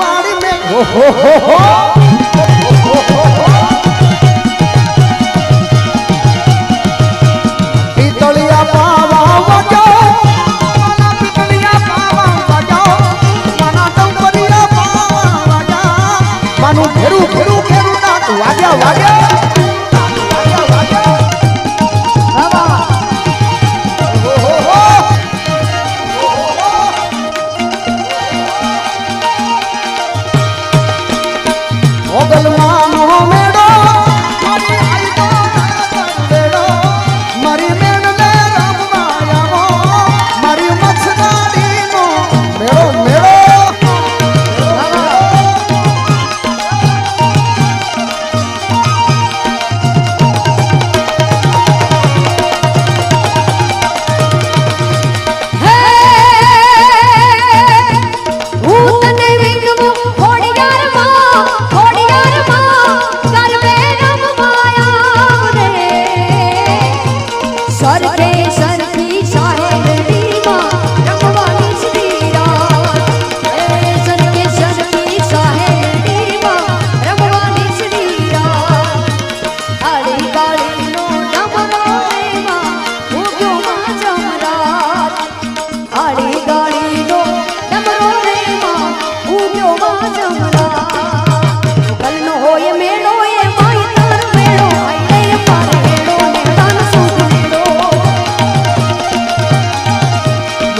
વાળી મેં. ઓહો હો હો વાગ્યા વાગ્યા. Salman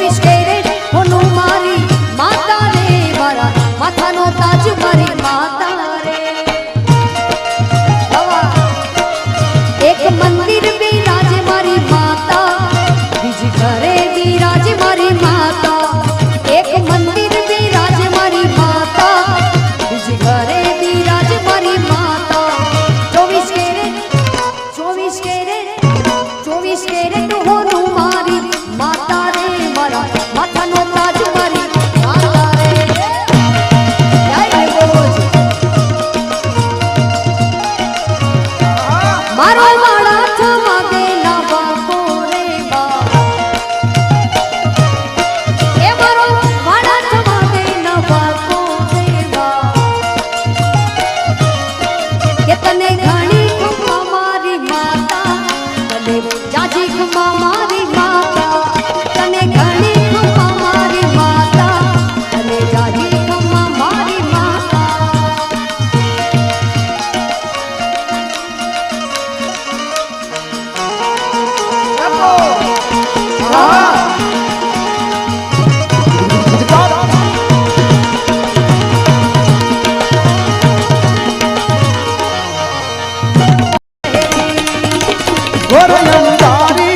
Babies came. सुंदरी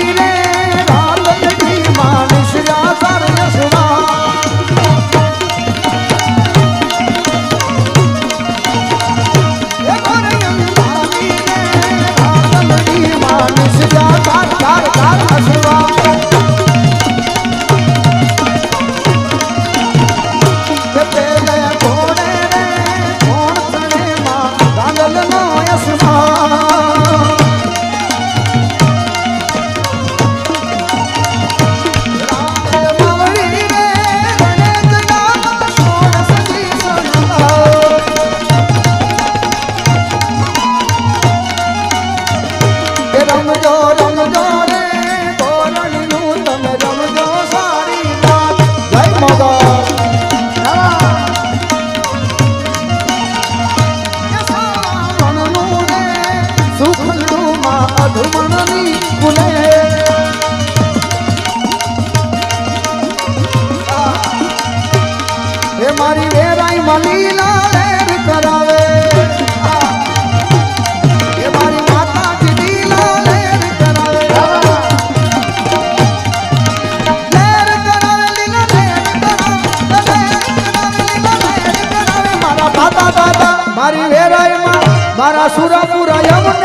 રમજો રમજો રે કોરણીનું તમે રમજો સારી વાત. મારી વેરાઈ મલીલા મારી સુરાપુરા યમને